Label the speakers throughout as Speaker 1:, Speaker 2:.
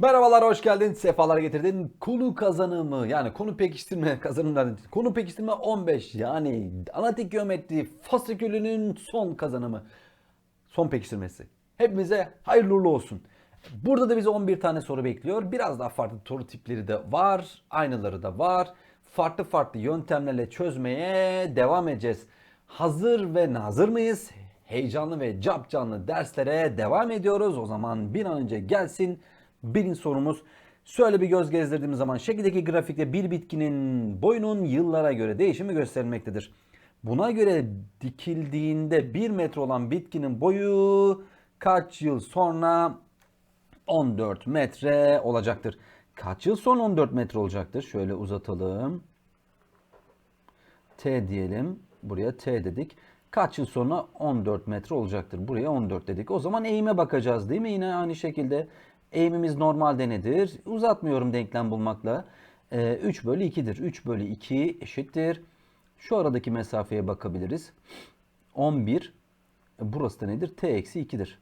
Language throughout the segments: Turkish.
Speaker 1: Merhabalar, hoş geldin. Sefalar getirdin. Konu kazanımı yani konu pekiştirme kazanımları. Konu pekiştirme 15 yani analitik geometri fasikülünün son kazanımı. Son pekiştirmesi. Hepimize hayırlı olsun. Burada da bizi 11 tane soru bekliyor. Biraz daha farklı soru tipleri de var. Aynıları da var. Farklı farklı yöntemlerle çözmeye devam edeceğiz. Hazır ve nazır mıyız? Heyecanlı ve cap canlı derslere devam ediyoruz. O zaman bir an önce gelsin birinci sorumuz. Şöyle bir göz gezdirdiğimiz zaman şekildeki grafikte bir bitkinin boyunun yıllara göre değişimi gösterilmektedir. Buna göre dikildiğinde 1 metre olan bitkinin boyu kaç yıl sonra 14 metre olacaktır. Kaç yıl sonra 14 metre olacaktır? Şöyle uzatalım. T diyelim. Buraya T dedik. Kaç yıl sonra 14 metre olacaktır? Buraya 14 dedik. O zaman eğime bakacağız değil mi? Yine aynı şekilde eğimimiz normalde nedir? Uzatmıyorum denklem bulmakla. Ee, 3 bölü 2'dir. 3 bölü 2 eşittir. Şu aradaki mesafeye bakabiliriz. 11. E, Burası da nedir? T eksi 2'dir.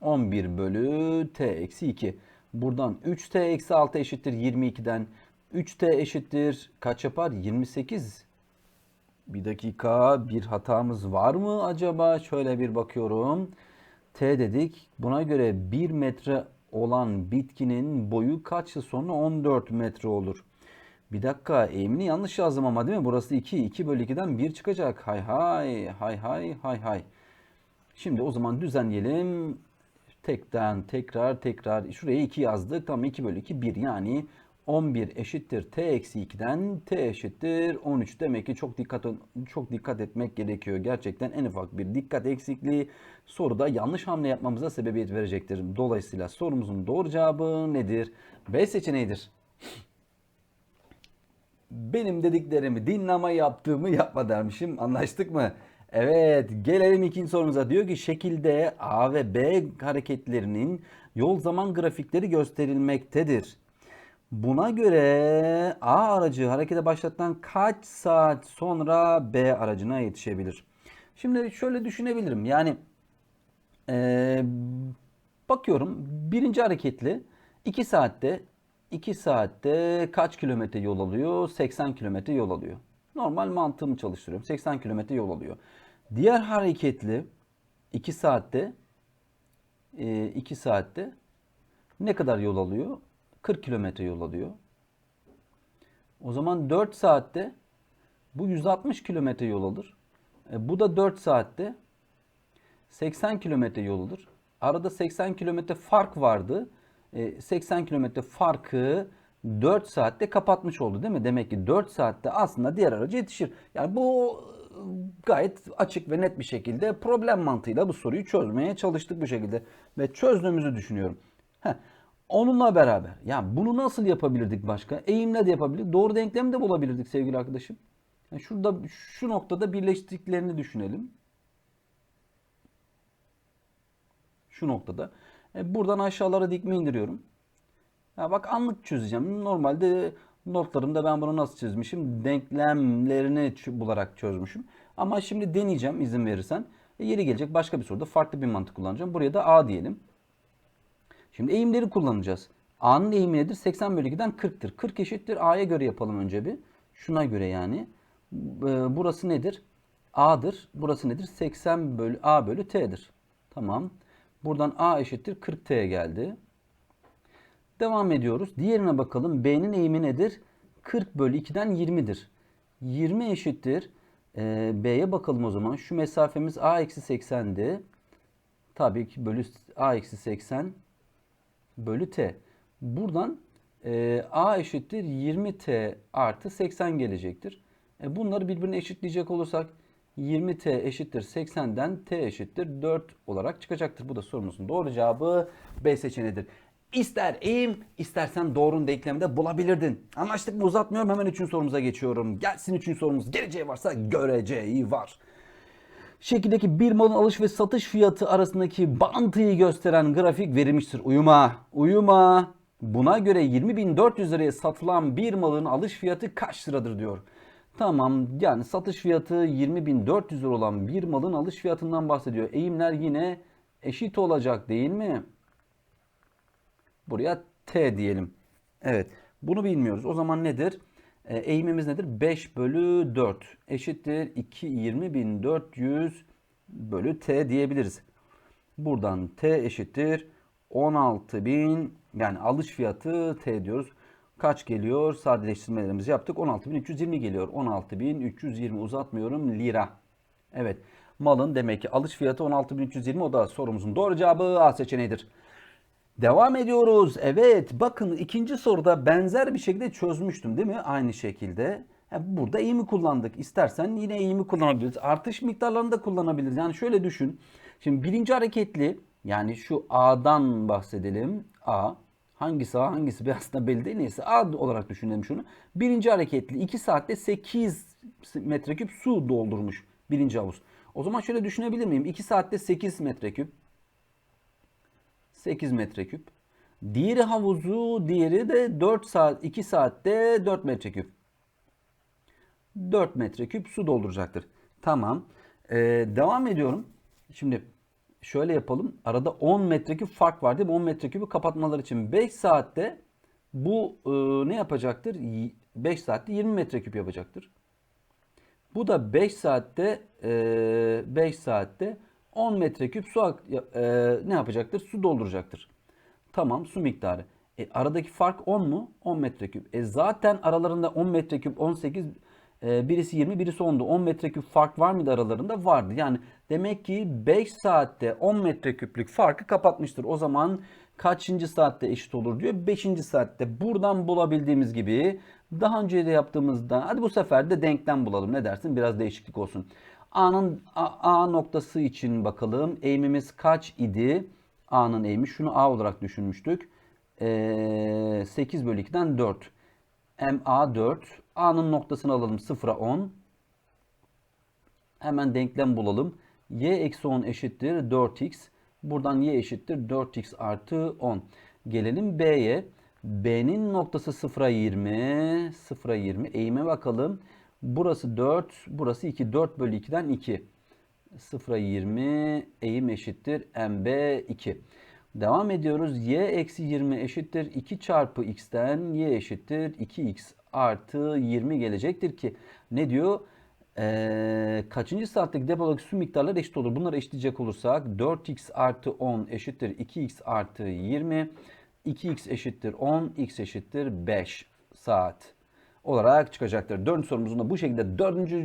Speaker 1: 11 bölü t eksi 2. Buradan 3t eksi 6 eşittir 22'den. 3t eşittir kaç yapar? 28. Bir dakika bir hatamız var mı acaba? Şöyle bir bakıyorum. T dedik. Buna göre 1 metre olan bitkinin boyu kaç yıl sonra 14 metre olur? Bir dakika eğimini yanlış yazdım ama değil mi? Burası 2. 2 bölü 2'den 1 çıkacak. Hay hay hay hay hay hay. Şimdi o zaman düzenleyelim. Tekten tekrar tekrar şuraya 2 yazdık. Tamam 2 bölü 2 1 yani 11 eşittir t eksi 2'den t eşittir 13. Demek ki çok dikkat çok dikkat etmek gerekiyor. Gerçekten en ufak bir dikkat eksikliği soruda yanlış hamle yapmamıza sebebiyet verecektir. Dolayısıyla sorumuzun doğru cevabı nedir? B seçeneğidir. Benim dediklerimi dinleme yaptığımı yapma dermişim. Anlaştık mı? Evet gelelim ikinci sorumuza. Diyor ki şekilde A ve B hareketlerinin yol zaman grafikleri gösterilmektedir. Buna göre A aracı harekete başlattan kaç saat sonra B aracına yetişebilir? Şimdi şöyle düşünebilirim. Yani ee, bakıyorum birinci hareketli 2 saatte 2 saatte kaç kilometre yol alıyor? 80 kilometre yol alıyor. Normal mantığımı çalıştırıyorum. 80 kilometre yol alıyor. Diğer hareketli 2 saatte 2 saatte ne kadar yol alıyor? 40 kilometre yol alıyor. O zaman 4 saatte bu 160 kilometre yol alır. E, bu da 4 saatte 80 kilometre yol alır. Arada 80 kilometre fark vardı. E, 80 kilometre farkı 4 saatte kapatmış oldu değil mi? Demek ki 4 saatte aslında diğer araca yetişir. Yani bu gayet açık ve net bir şekilde problem mantığıyla bu soruyu çözmeye çalıştık bu şekilde. Ve çözdüğümüzü düşünüyorum. Heh. Onunla beraber yani bunu nasıl yapabilirdik başka? Eğimle de yapabilirdik. Doğru denklemi de bulabilirdik sevgili arkadaşım. Yani şurada şu noktada birleştiklerini düşünelim. Şu noktada. E buradan aşağılara dikme indiriyorum. Ya bak anlık çözeceğim. Normalde notlarımda ben bunu nasıl çözmüşüm? Denklemlerini bularak çözmüşüm. Ama şimdi deneyeceğim izin verirsen. E yeri gelecek başka bir soruda farklı bir mantık kullanacağım. Buraya da A diyelim. Şimdi eğimleri kullanacağız. A'nın eğimi nedir? 80 bölü 2'den 40'tır. 40 eşittir A'ya göre yapalım önce bir. Şuna göre yani. E, burası nedir? A'dır. Burası nedir? 80 bölü A bölü T'dir. Tamam. Buradan A eşittir 40T'ye geldi. Devam ediyoruz. Diğerine bakalım. B'nin eğimi nedir? 40 bölü 2'den 20'dir. 20 eşittir. Ee, B'ye bakalım o zaman. Şu mesafemiz A eksi 80'di. Tabii ki bölü A eksi 80 bölü T. Buradan e, A eşittir 20T artı 80 gelecektir. E, bunları birbirine eşitleyecek olursak 20T eşittir 80'den T eşittir 4 olarak çıkacaktır. Bu da sorumuzun doğru cevabı B seçeneğidir. İster eğim, istersen doğrunun denklemde bulabilirdin. Anlaştık mı? Uzatmıyorum. Hemen üçüncü sorumuza geçiyorum. Gelsin üçüncü sorumuz. Geleceği varsa göreceği var. Şekildeki bir malın alış ve satış fiyatı arasındaki bağıntıyı gösteren grafik verilmiştir. Uyuma, uyuma. Buna göre 20.400 liraya satılan bir malın alış fiyatı kaç liradır diyor. Tamam yani satış fiyatı 20.400 lira olan bir malın alış fiyatından bahsediyor. Eğimler yine eşit olacak değil mi? Buraya T diyelim. Evet. Bunu bilmiyoruz. O zaman nedir? E, eğimimiz nedir? 5 bölü 4 eşittir 2 20.400 bölü T diyebiliriz. Buradan T eşittir 16.000 yani alış fiyatı T diyoruz. Kaç geliyor? Sadeleştirmelerimizi yaptık. 16.320 geliyor. 16.320 uzatmıyorum lira. Evet. Malın demek ki alış fiyatı 16.320 o da sorumuzun doğru cevabı A seçeneğidir. Devam ediyoruz. Evet bakın ikinci soruda benzer bir şekilde çözmüştüm değil mi? Aynı şekilde. Burada eğimi kullandık. İstersen yine eğimi kullanabiliriz. Artış miktarlarını da kullanabiliriz. Yani şöyle düşün. Şimdi birinci hareketli yani şu A'dan bahsedelim. A. Hangisi A hangisi B aslında belli değil. Neyse A olarak düşünelim şunu. Birinci hareketli 2 saatte 8 metreküp su doldurmuş birinci havuz. O zaman şöyle düşünebilir miyim? 2 saatte 8 metreküp 8 metreküp. Diğeri havuzu, diğeri de 4 saat 2 saatte 4 metreküp. 4 metreküp su dolduracaktır. Tamam. Ee, devam ediyorum. Şimdi şöyle yapalım. Arada 10 metreküp fark var değil mi? 10 metreküpü kapatmaları için 5 saatte bu e, ne yapacaktır? 5 saatte 20 metreküp yapacaktır. Bu da 5 saatte e, 5 saatte 10 metreküp su e, ne yapacaktır? Su dolduracaktır. Tamam su miktarı. E, aradaki fark 10 mu? 10 metreküp. E, zaten aralarında 10 metreküp 18 e, birisi 20 birisi 10'du. 10 metreküp fark var mıydı aralarında? Vardı. Yani demek ki 5 saatte 10 metreküplük farkı kapatmıştır. O zaman kaçıncı saatte eşit olur diyor. 5. saatte buradan bulabildiğimiz gibi daha önce de yaptığımızda hadi bu sefer de denklem bulalım. Ne dersin? Biraz değişiklik olsun. A'nın A, A noktası için bakalım. Eğimimiz kaç idi? A'nın eğimi şunu A olarak düşünmüştük. Ee, 8 bölü 2'den 4. MA 4. A'nın noktasını alalım 0'a 10. Hemen denklem bulalım. Y eksi 10 eşittir 4x. Buradan y eşittir 4x artı 10. Gelelim B'ye. B'nin noktası 0'a 20. 0'a 20. Eğime bakalım. Burası 4. Burası 2. 4 bölü 2'den 2. 0'a 20. Eğim eşittir MB 2. Devam ediyoruz. Y eksi 20 eşittir 2 çarpı x'ten y eşittir 2x artı 20 gelecektir ki ne diyor? Ee, kaçıncı saatteki depodaki su miktarları eşit olur. Bunları eşitleyecek olursak 4x artı 10 eşittir 2x artı 20. 2x eşittir 10, x eşittir 5 saat olarak çıkacaktır. Dördüncü sorumuzun da bu şekilde dördüncü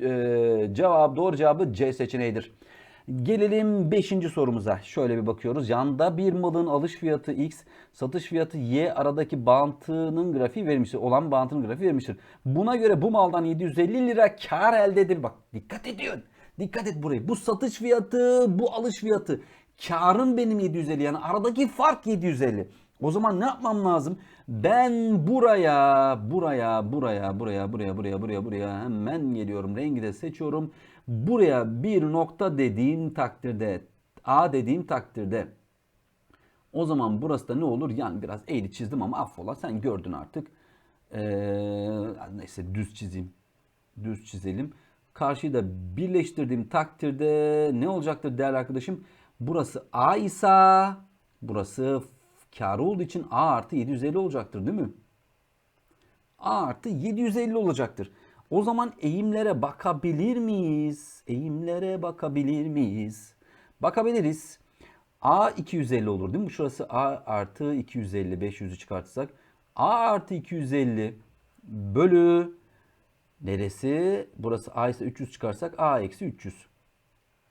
Speaker 1: e, cevap doğru cevabı C seçeneğidir. Gelelim 5. sorumuza. Şöyle bir bakıyoruz. Yanda bir malın alış fiyatı X, satış fiyatı Y aradaki bağıntının grafiği verilmiştir. Olan bağıntının grafiği verilmiştir. Buna göre bu maldan 750 lira kar elde edilir. Bak dikkat ediyorsun. Dikkat et burayı. Bu satış fiyatı, bu alış fiyatı. Karın benim 750 yani aradaki fark 750. O zaman ne yapmam lazım? Ben buraya, buraya, buraya, buraya, buraya, buraya, buraya, buraya hemen geliyorum. Rengi de seçiyorum. Buraya bir nokta dediğim takdirde, A dediğim takdirde o zaman burası da ne olur? Yani biraz eğri çizdim ama affola sen gördün artık. Ee, neyse düz çizeyim. Düz çizelim. Karşıyı da birleştirdiğim takdirde ne olacaktır değerli arkadaşım? Burası A ise burası kar olduğu için A artı 750 olacaktır değil mi? A artı 750 olacaktır. O zaman eğimlere bakabilir miyiz? Eğimlere bakabilir miyiz? Bakabiliriz. A 250 olur değil mi? Şurası A artı 250. 500'ü çıkartırsak. A artı 250 bölü neresi? Burası A ise 300 çıkarsak A eksi 300.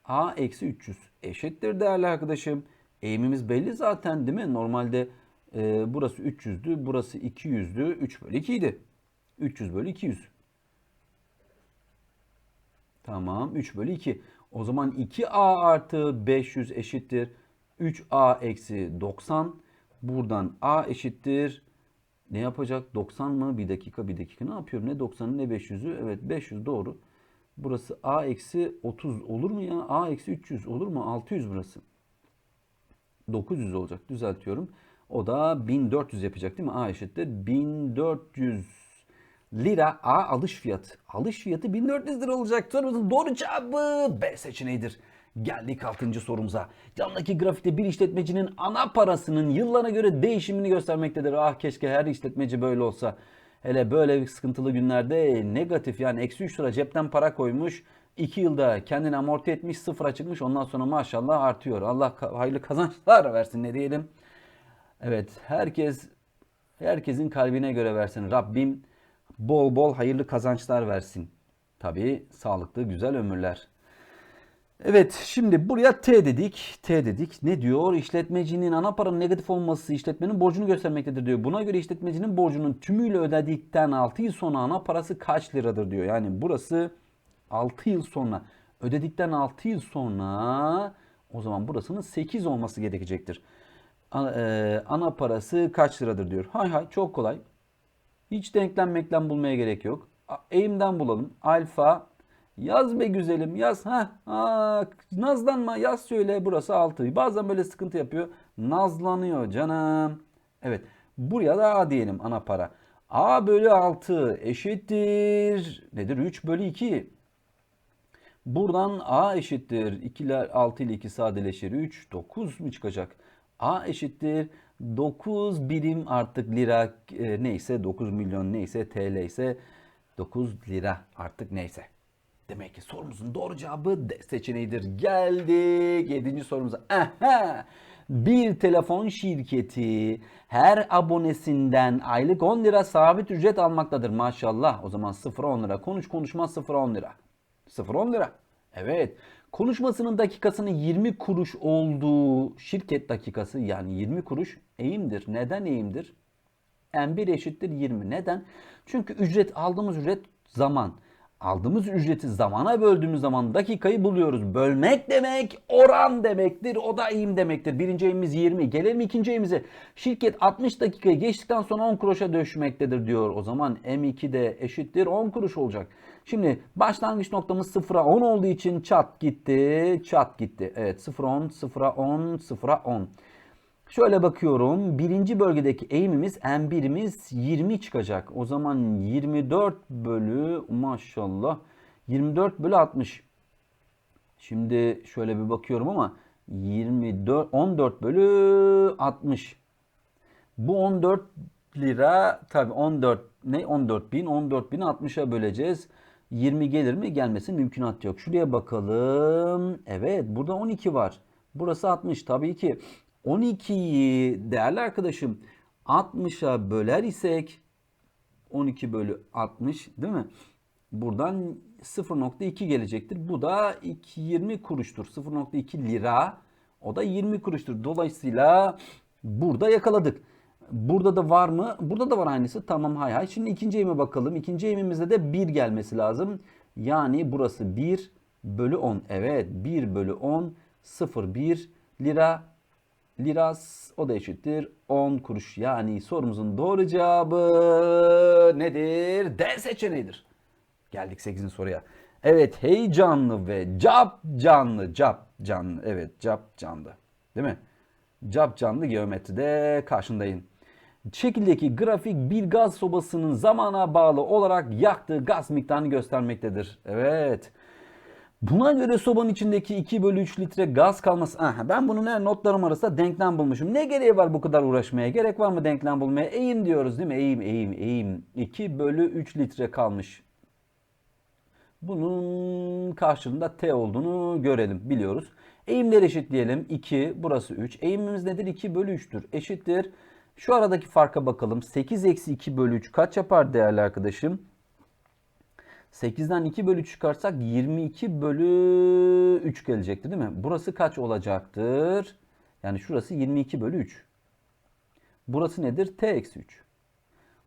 Speaker 1: A eksi 300 eşittir değerli arkadaşım. Eğimimiz belli zaten değil mi? Normalde e, burası 300'dü. Burası 200'dü. 3 bölü 2 idi. 300 bölü 200. Tamam 3 bölü 2. O zaman 2a artı 500 eşittir. 3a eksi 90. Buradan a eşittir. Ne yapacak? 90 mı? Bir dakika bir dakika. Ne yapıyorum? Ne 90'ı ne 500'ü? Evet 500 doğru. Burası a eksi 30 olur mu ya? a eksi 300 olur mu? 600 burası. 900 olacak. Düzeltiyorum. O da 1400 yapacak değil mi? A eşittir. 1400 lira A alış fiyatı. Alış fiyatı 1400 lira olacak. Sorumuzun doğru cevabı B seçeneğidir. Geldik 6. sorumuza. Camdaki grafikte bir işletmecinin ana parasının yıllara göre değişimini göstermektedir. Ah keşke her işletmeci böyle olsa. Hele böyle sıkıntılı günlerde negatif yani eksi 3 lira cepten para koymuş. 2 yılda kendini amorti etmiş sıfıra çıkmış ondan sonra maşallah artıyor. Allah hayırlı kazançlar versin ne diyelim. Evet herkes herkesin kalbine göre versin. Rabbim bol bol hayırlı kazançlar versin. Tabii sağlıklı güzel ömürler. Evet şimdi buraya T dedik. T dedik. Ne diyor? İşletmecinin ana paranın negatif olması işletmenin borcunu göstermektedir diyor. Buna göre işletmecinin borcunun tümüyle ödedikten 6 yıl sonra ana parası kaç liradır diyor. Yani burası 6 yıl sonra ödedikten 6 yıl sonra o zaman burasının 8 olması gerekecektir. Ana, e, ana parası kaç liradır diyor. Hay hay çok kolay. Hiç denklem meklem bulmaya gerek yok. Eğimden bulalım. Alfa yaz be güzelim yaz. Ha nazlanma yaz söyle burası 6. Bazen böyle sıkıntı yapıyor. Nazlanıyor canım. Evet. Buraya da A diyelim ana para. A bölü 6 eşittir. Nedir? 3 bölü 2. Buradan A eşittir. 2 ile 6 ile 2 sadeleşir. 3, 9 mu çıkacak? A eşittir. 9 birim artık lira e, neyse 9 milyon neyse TL ise 9 lira artık neyse. Demek ki sorumuzun doğru cevabı D seçeneğidir. Geldik 7. sorumuza. Aha! Bir telefon şirketi her abonesinden aylık 10 lira sabit ücret almaktadır maşallah. O zaman 0 10 lira. Konuş konuşmaz 0 10 lira. 0 10 lira. Evet. Konuşmasının dakikasının 20 kuruş olduğu şirket dakikası yani 20 kuruş eğimdir. Neden eğimdir? M1 eşittir 20. Neden? Çünkü ücret aldığımız ücret zaman. Aldığımız ücreti zamana böldüğümüz zaman dakikayı buluyoruz. Bölmek demek oran demektir. O da eğim demektir. Birinci eğimimiz 20. Gelelim ikinci eğimize. Şirket 60 dakikayı geçtikten sonra 10 kuruşa döşmektedir diyor. O zaman M2 de eşittir 10 kuruş olacak. Şimdi başlangıç noktamız 0'a 10 olduğu için çat gitti. Çat gitti. Evet 0'a 10, 0'a 10, 0'a 10. Şöyle bakıyorum. Birinci bölgedeki eğimimiz M1'imiz 20 çıkacak. O zaman 24 bölü maşallah 24 bölü 60. Şimdi şöyle bir bakıyorum ama 24 14 bölü 60. Bu 14 lira tabi 14 ne 14 bin 14 bin 60'a böleceğiz. 20 gelir mi? Gelmesi mümkünat yok. Şuraya bakalım. Evet burada 12 var. Burası 60 tabii ki. 12'yi değerli arkadaşım 60'a böler isek 12 bölü 60 değil mi? Buradan 0.2 gelecektir. Bu da 2, 20 kuruştur. 0.2 lira. O da 20 kuruştur. Dolayısıyla burada yakaladık. Burada da var mı? Burada da var aynısı. Tamam hay hay. Şimdi ikinci eğime bakalım. İkinci eğimimizde de 1 gelmesi lazım. Yani burası 1 bölü 10. Evet 1 bölü 10 0,1 lira liras o da eşittir 10 kuruş. Yani sorumuzun doğru cevabı nedir? D seçeneğidir. Geldik 8. soruya. Evet heyecanlı ve cap canlı. Cap canlı. Evet cap canlı. Değil mi? Cap canlı geometride karşındayım. Şekildeki grafik bir gaz sobasının zamana bağlı olarak yaktığı gaz miktarını göstermektedir. Evet. Buna göre sobanın içindeki 2 bölü 3 litre gaz kalması. Aha, ben bunun her notlarım arasında denklem bulmuşum. Ne gereği var bu kadar uğraşmaya? Gerek var mı denklem bulmaya? Eğim diyoruz değil mi? Eğim, eğim, eğim. 2 bölü 3 litre kalmış. Bunun karşılığında T olduğunu görelim, biliyoruz. Eğimleri eşitleyelim. 2, burası 3. Eğimimiz nedir? 2 bölü 3'tür. Eşittir. Şu aradaki farka bakalım. 8 eksi 2 bölü 3 kaç yapar değerli arkadaşım? 8'den 2 bölü 3 çıkarsak 22 bölü 3 gelecekti değil mi? Burası kaç olacaktır? Yani şurası 22 bölü 3. Burası nedir? T eksi 3.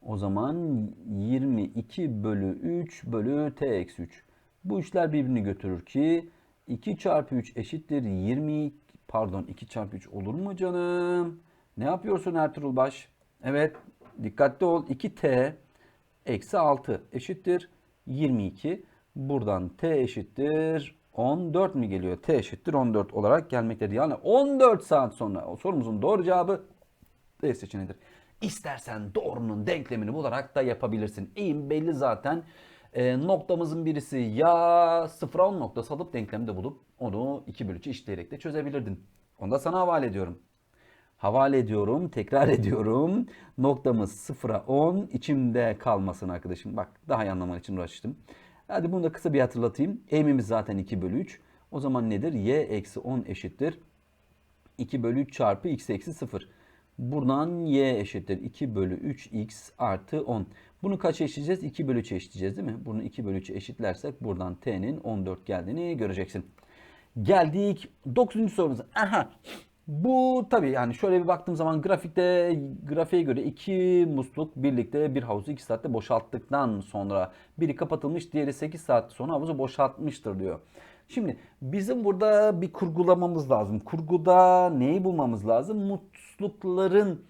Speaker 1: O zaman 22 bölü 3 bölü T eksi 3. Bu üçler birbirini götürür ki 2 çarpı 3 eşittir 20 pardon 2 çarpı 3 olur mu canım? Ne yapıyorsun Ertuğrul Baş? Evet dikkatli ol 2T eksi 6 eşittir 22. Buradan t eşittir 14 mi geliyor? t eşittir 14 olarak gelmektedir. Yani 14 saat sonra o sorumuzun doğru cevabı D seçeneğidir. İstersen doğrunun denklemini bularak da yapabilirsin. Eğim belli zaten. E, noktamızın birisi ya 0'a 10 noktası alıp denklemde bulup onu 2 bölü 3 işleyerek de çözebilirdin. Onu da sana havale ediyorum. Havale ediyorum, tekrar ediyorum. Noktamız 0'a 10 içimde kalmasın arkadaşım. Bak daha iyi anlaman için uğraştım. Hadi bunu da kısa bir hatırlatayım. Eğimimiz zaten 2 bölü 3. O zaman nedir? y eksi 10 eşittir. 2 bölü 3 çarpı x eksi 0. Buradan y eşittir 2 bölü 3x artı 10. Bunu kaç eşitleyeceğiz? 2 bölü 3 eşitleyeceğiz değil mi? Bunu 2 bölü 3 eşitlersek buradan t'nin 14 geldiğini göreceksin. Geldik 9. sorumuza. Aha. Bu tabii yani şöyle bir baktığım zaman grafikte grafiğe göre iki musluk birlikte bir havuzu 2 saatte boşalttıktan sonra biri kapatılmış diğeri 8 saat sonra havuzu boşaltmıştır diyor. Şimdi bizim burada bir kurgulamamız lazım. Kurguda neyi bulmamız lazım? Muslukların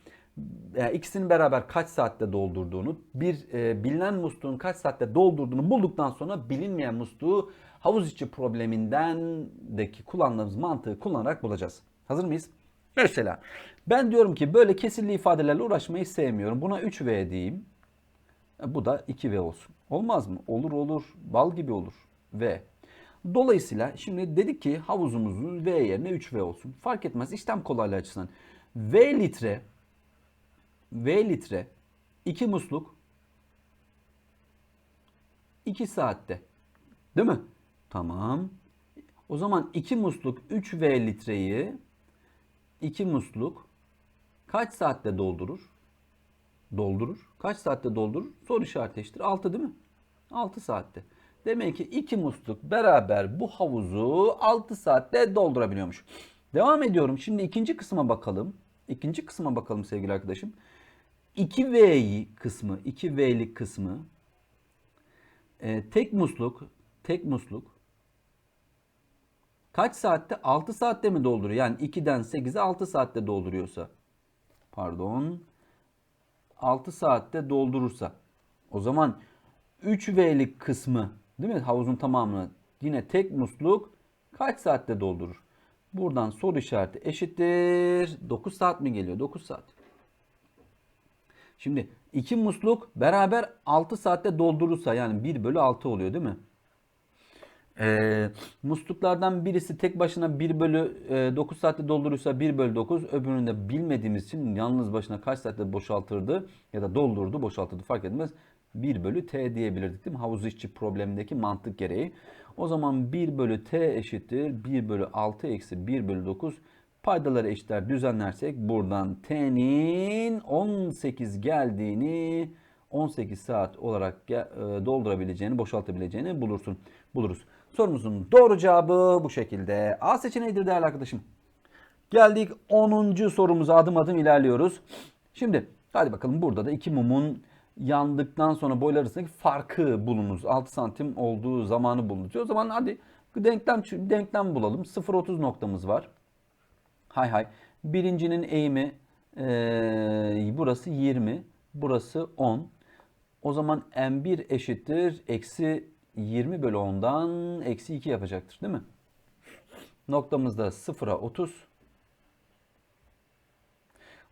Speaker 1: yani ikisini beraber kaç saatte doldurduğunu, bir e, bilinen musluğun kaç saatte doldurduğunu bulduktan sonra bilinmeyen musluğu havuz içi problemindendeki kullandığımız mantığı kullanarak bulacağız. Hazır mıyız? Mesela ben diyorum ki böyle kesirli ifadelerle uğraşmayı sevmiyorum. Buna 3V diyeyim. E, Bu da 2V olsun. Olmaz mı? Olur olur. Bal gibi olur. V. Dolayısıyla şimdi dedik ki havuzumuzun V yerine 3V olsun. Fark etmez. İşlem kolaylığı açısından. V litre V litre 2 musluk 2 saatte. Değil mi? Tamam. O zaman 2 musluk 3V litreyi 2 musluk kaç saatte doldurur? Doldurur. Kaç saatte doldurur? Soru işareti eşittir. 6 değil mi? 6 saatte. Demek ki 2 musluk beraber bu havuzu 6 saatte doldurabiliyormuş. Devam ediyorum. Şimdi ikinci kısma bakalım. İkinci kısma bakalım sevgili arkadaşım. 2V kısmı, 2V'lik kısmı e, tek musluk, tek musluk kaç saatte? 6 saatte mi dolduruyor? Yani 2'den 8'e 6 saatte dolduruyorsa. Pardon. 6 saatte doldurursa. O zaman 3V'lik kısmı değil mi? Havuzun tamamını yine tek musluk kaç saatte doldurur? Buradan soru işareti eşittir. 9 saat mi geliyor? 9 saat. Şimdi iki musluk beraber 6 saatte doldurursa yani 1 bölü 6 oluyor değil mi? Ee, musluklardan birisi tek başına 1 bölü e, 9 saatte doldurursa 1 bölü 9 öbürünü de bilmediğimiz için yalnız başına kaç saatte boşaltırdı ya da doldurdu boşaltırdı fark etmez. 1 bölü t diyebilirdik değil mi? Havuz işçi problemindeki mantık gereği. O zaman 1 bölü t eşittir 1 bölü 6 eksi 1 bölü 9 Paydaları eşitler düzenlersek buradan t'nin 18 geldiğini 18 saat olarak e, doldurabileceğini, boşaltabileceğini bulursun, buluruz. Sorumuzun doğru cevabı bu şekilde. A seçeneğidir değerli arkadaşım. Geldik 10. sorumuza adım adım ilerliyoruz. Şimdi hadi bakalım burada da iki mumun yandıktan sonra boylar arasındaki farkı bulunuz. 6 santim olduğu zamanı bulunuz. O zaman hadi denklem denklem bulalım. 0.30 noktamız var. Hay hay. Birincinin eğimi e, burası 20. Burası 10. O zaman m1 eşittir. Eksi 20 bölü 10'dan eksi 2 yapacaktır değil mi? Noktamızda 0'a 30.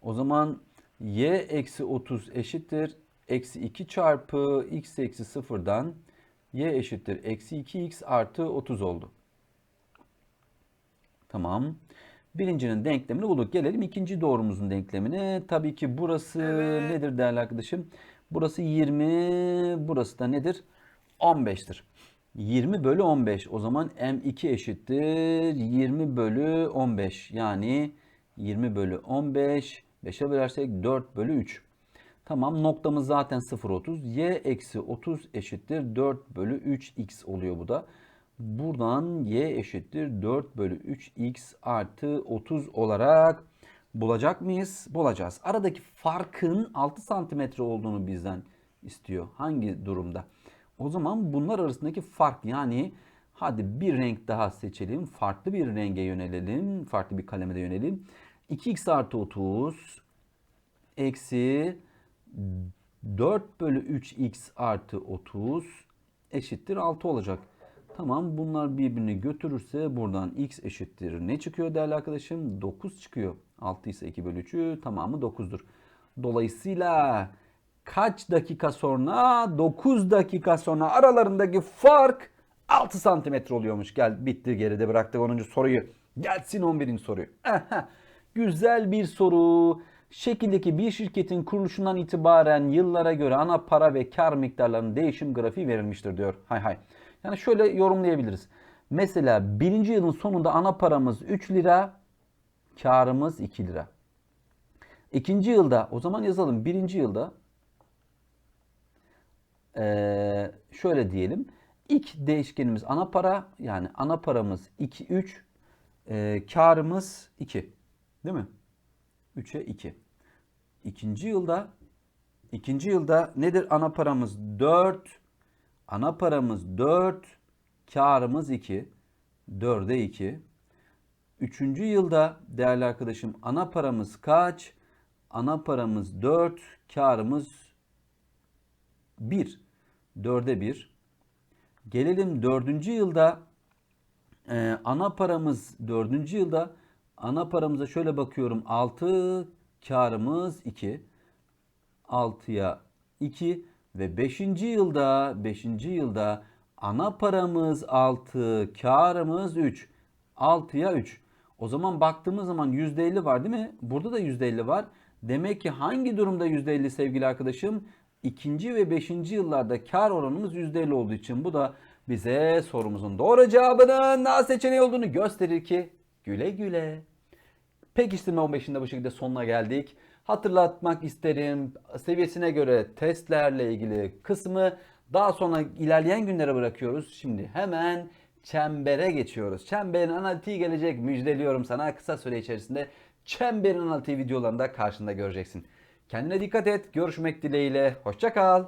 Speaker 1: O zaman y eksi 30 eşittir. Eksi 2 çarpı x eksi 0'dan y eşittir. Eksi 2x artı 30 oldu. Tamam. Birincinin denklemini bulduk. Gelelim ikinci doğrumuzun denklemine. Tabii ki burası evet. nedir değerli arkadaşım? Burası 20, burası da nedir? 15'tir. 20 bölü 15. O zaman M2 eşittir 20 bölü 15. Yani 20 bölü 15. 5'e bölersek 4 bölü 3. Tamam noktamız zaten 0,30. Y eksi 30 eşittir 4 bölü 3x oluyor bu da. Buradan y eşittir 4 bölü 3x artı 30 olarak bulacak mıyız? Bulacağız. Aradaki farkın 6 santimetre olduğunu bizden istiyor. Hangi durumda? O zaman bunlar arasındaki fark yani hadi bir renk daha seçelim. Farklı bir renge yönelelim. Farklı bir kaleme de yönelelim. 2x artı 30 eksi 4 bölü 3x artı 30 eşittir 6 olacak. Tamam bunlar birbirini götürürse buradan x eşittir. Ne çıkıyor değerli arkadaşım? 9 çıkıyor. 6 ise 2 bölü 3'ü tamamı 9'dur. Dolayısıyla kaç dakika sonra? 9 dakika sonra aralarındaki fark 6 santimetre oluyormuş. Gel bitti geride bıraktık 10. soruyu. Gelsin 11. soruyu. Güzel bir soru. Şekildeki bir şirketin kuruluşundan itibaren yıllara göre ana para ve kar miktarlarının değişim grafiği verilmiştir diyor. Hay hay. Yani şöyle yorumlayabiliriz. Mesela birinci yılın sonunda ana paramız 3 lira, karımız 2 lira. İkinci yılda o zaman yazalım. Birinci yılda eee, şöyle diyelim. İlk değişkenimiz ana para yani ana paramız 2 3 eee karımız 2. Değil mi? 3'e 2. İkinci yılda ikinci yılda nedir ana paramız 4 ana paramız 4 karımız 2 4'e 2 Üçüncü yılda değerli arkadaşım ana paramız kaç? Ana paramız 4, karımız 1. 4'e 1. Gelelim dördüncü yılda e, ana paramız dördüncü yılda ana paramıza şöyle bakıyorum 6, karımız 2. 6'ya 2 ve 5. yılda 5. yılda ana paramız 6, karımız 3. 6'ya 3. O zaman baktığımız zaman %50 var değil mi? Burada da %50 var. Demek ki hangi durumda %50 sevgili arkadaşım? İkinci ve beşinci yıllarda kar oranımız %50 olduğu için bu da bize sorumuzun doğru cevabının A seçeneği olduğunu gösterir ki güle güle. Pekiştirme 15'inde bu şekilde sonuna geldik. Hatırlatmak isterim seviyesine göre testlerle ilgili kısmı daha sonra ilerleyen günlere bırakıyoruz. Şimdi hemen çembere geçiyoruz. Çemberin analitiği gelecek müjdeliyorum sana kısa süre içerisinde çemberin analitiği videolarında karşında göreceksin. Kendine dikkat et. Görüşmek dileğiyle. Hoşça kal.